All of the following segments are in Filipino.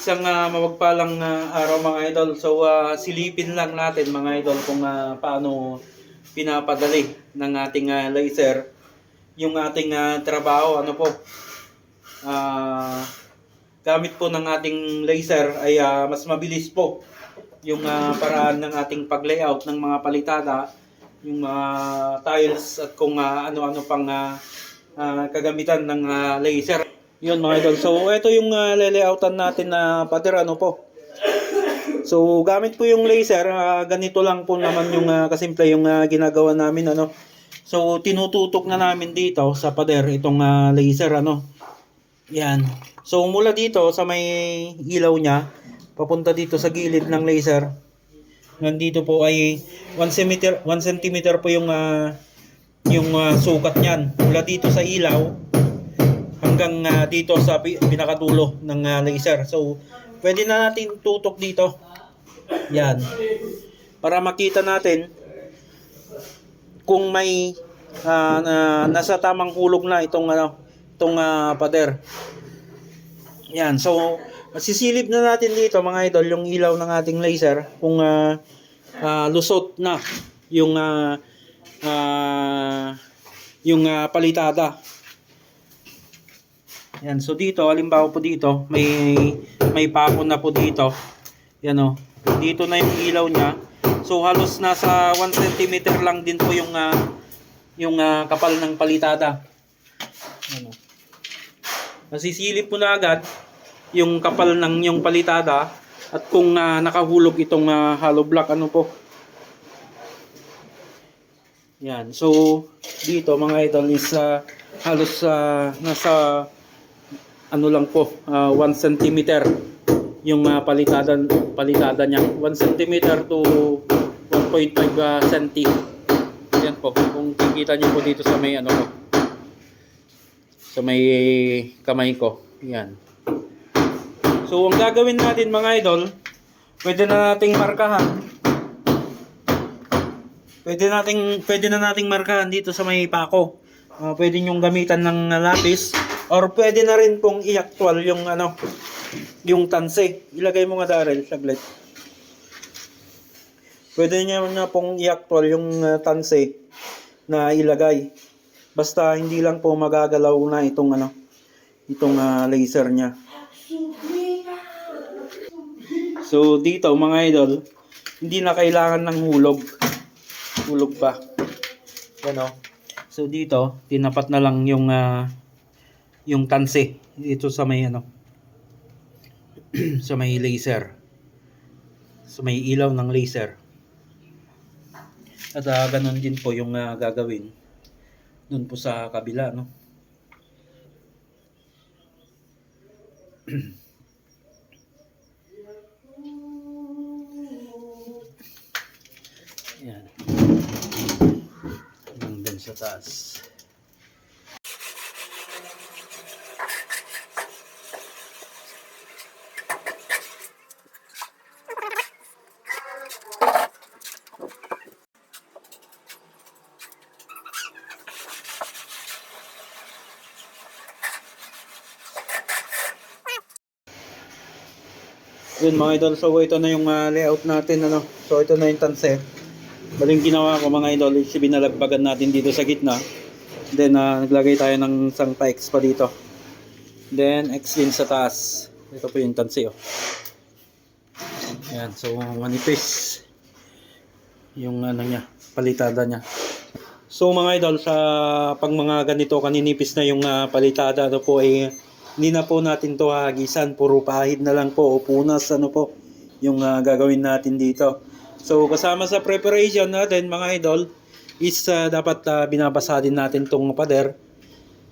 Isang uh, mawagpalang ah, araw mga idol. So ah, silipin lang natin mga idol kung ah, paano pinapadali ng ating ah, laser yung ating ah, trabaho. Ano po? Ah, gamit po ng ating laser ay ah, mas mabilis po yung ah, paraan ng ating pag-layout ng mga palitada, yung mga tiles at kung ah, ano-ano pang ah, ah, kagamitan ng ah, laser. Yun mga idol. So ito yung uh, lalayoutan natin na pader ano po. So gamit po yung laser, ah, ganito lang po naman yung ah, kasimple yung ah, ginagawa namin ano. So tinututok na namin dito sa pader itong ah, laser ano. Yan. So mula dito sa may ilaw niya, papunta dito sa gilid ng laser. Nandito po ay 1 cm 1 cm po yung ah, yung ah, sukat niyan. Mula dito sa ilaw hanggang ah, dito sa pi- pinakadulo ng ah, laser. So pwede na natin tutok dito. Yan. Para makita natin kung may ah, na- nasa tamang hulog na itong ano itong ah, pader. Yan. So masisilip na natin dito mga idol yung ilaw ng ating laser kung ah, ah, lusot na yung ah, ah, yung ah, palitada. Yan, so dito, halimbawa po dito, may may pako na po dito. Yan o. Dito na yung ilaw niya. So halos nasa 1 cm lang din po yung ah, yung ah, kapal ng palitada. Yan o. Masisilip po na agad yung kapal ng yung palitada at kung ah, nakahulog itong ah, hollow block ano po. Yan. So dito mga idol is ah, halos ah, nasa ano lang po, ah, 1 cm yung ah, palitada, palitada niya. 1 cm to 1.5 uh, cm. Yan po, kung kikita niyo po dito sa may ano ko. Sa may kamay ko. Yan. So, ang gagawin natin mga idol, pwede na nating markahan. Pwede nating pwede na nating markahan dito sa may pako. Ah, pwede nyong gamitan ng lapis or pwede na rin pong i-actual yung ano yung tanse. Ilagay mo nga Daryl saglit. Pwede niya na pong i-actual yung uh, tanse na ilagay. Basta hindi lang po magagalaw na itong ano itong ah, laser niya. So dito mga idol, hindi na kailangan ng hulog. Hulog pa. Yan o. So dito, tinapat na lang yung ah, yung tanse dito sa may ano sa may laser. Sa may ilaw ng laser. At ah, ganun din po yung ah, gagawin dun po sa kabila, no? Yan. Hanggang sa taas. Yun mga idol, so ito na yung ah, layout natin ano. So ito na yung tanse. Baling ginawa ko mga idol, binalagbagan natin dito sa gitna. Then ah, naglagay tayo ng isang pikes pa dito. Then X din sa taas. Ito po yung tanse oh. Yan, so manipis yung ano niya, palitada niya. So mga idol, sa pang mga ganito kaninipis na yung ah, palitada ano po ay hindi na po natin to hagisan, puro pahid na lang po o punas ano po yung ah, gagawin natin dito. So kasama sa preparation natin mga idol is ah, dapat ah, binabasa din natin tong pader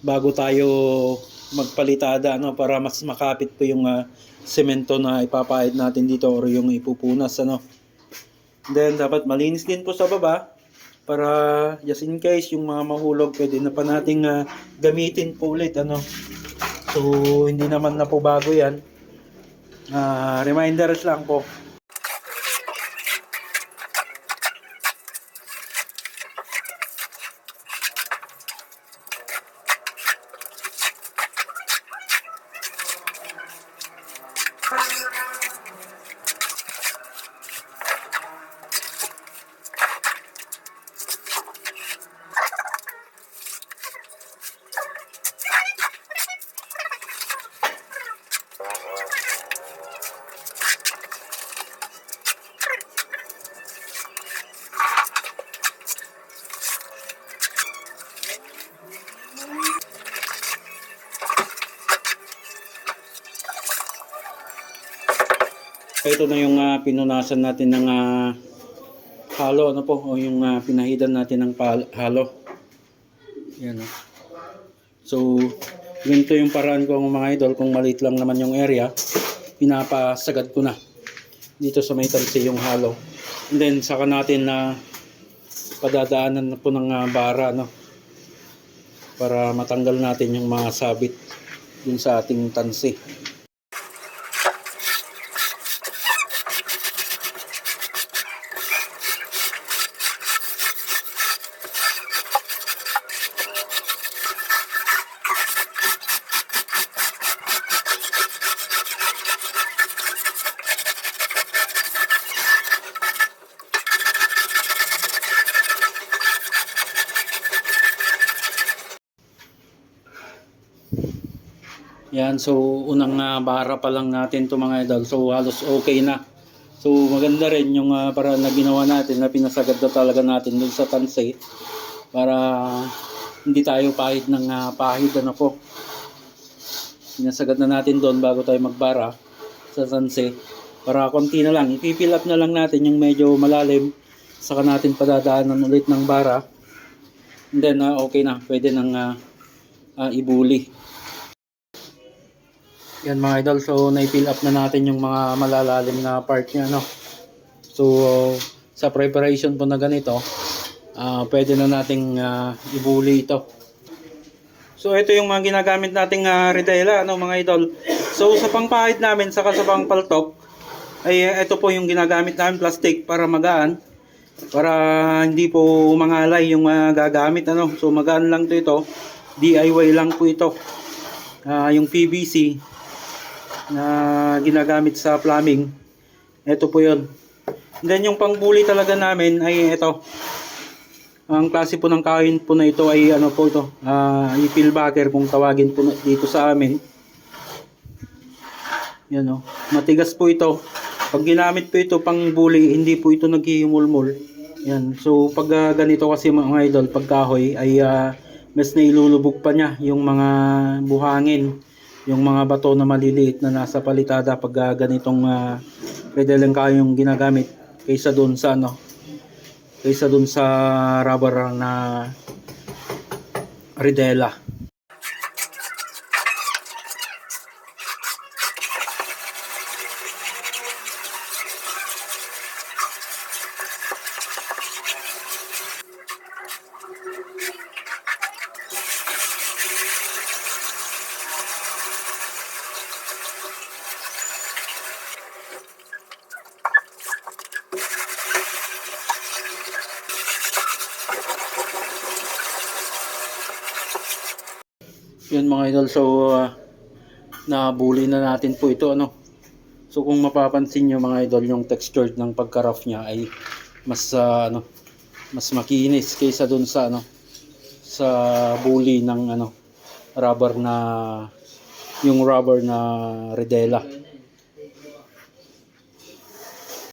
bago tayo magpalitada ano para mas makapit po yung ah, semento na ipapahid natin dito or yung ipupunas ano. Then dapat malinis din po sa baba para just in case yung mga mahulog pwede na pa nating ah, gamitin po ulit ano. So hindi naman na po bago 'yan. Ah, reminders lang po. Ito na yung ah, pinunasan natin ng ah, halo ano po o yung ah, pinahidan natin ng halo. Yan oh. So, ganito yung paraan ko mga idol kung maliit lang naman yung area, pinapasagad ko na dito sa may talsi yung halo. And then saka natin na padadaanan na po ng ah, bara no para matanggal natin yung mga sabit dun sa ating tansi. Yan, so unang ah, bara pa lang natin to mga idol. So halos okay na. So maganda rin yung ah, paraan na ginawa natin na pinasagad na talaga natin dun sa tanse para hindi tayo pahid ng ah, pahid ano po. Pinasagad na natin doon bago tayo magbara sa tanse para konti na lang. Ipipill up na lang natin yung medyo malalim saka natin padadaanan ulit ng bara. And then ah, okay na, pwede nang ah, ah, ibuli. Yan mga idol, so na-fill up na natin yung mga malalalim na part niya, no? So, sa preparation po na ganito, ah pwede na nating ah, ibuli ito. So, ito yung mga ginagamit nating uh, retela, no mga idol. So, sa pangpahid namin, saka sa pangpaltok, ay ito po yung ginagamit namin, plastic, para magaan. Para hindi po mangalay yung mga gagamit, ano. So, magaan lang to ito. DIY lang po ito. Ah, yung PVC, na ginagamit sa plumbing. Ito po yun. Then yung pangbuli talaga namin ay ito. Ang klase po ng kain po na ito ay ano po ito. Uh, ipil bagger kung tawagin po dito sa amin. Yan o. Matigas po ito. Pag ginamit po ito pang buli, hindi po ito naghihimulmul. Yan. So pag ah, ganito kasi mga idol, pag kahoy ay ah, mas nailulubog pa niya yung mga buhangin yung mga bato na maliliit na nasa palitada pag ah, ganitong uh, pwede lang kayong ginagamit kaysa doon sa ano kaysa doon sa rubber na ridela yun mga idol so uh, nabuli na natin po ito ano? So kung mapapansin nyo mga idol yung texture ng pagka-rough niya ay mas ah, ano mas makinis kaysa dun sa ano sa buli ng ano rubber na yung rubber na redela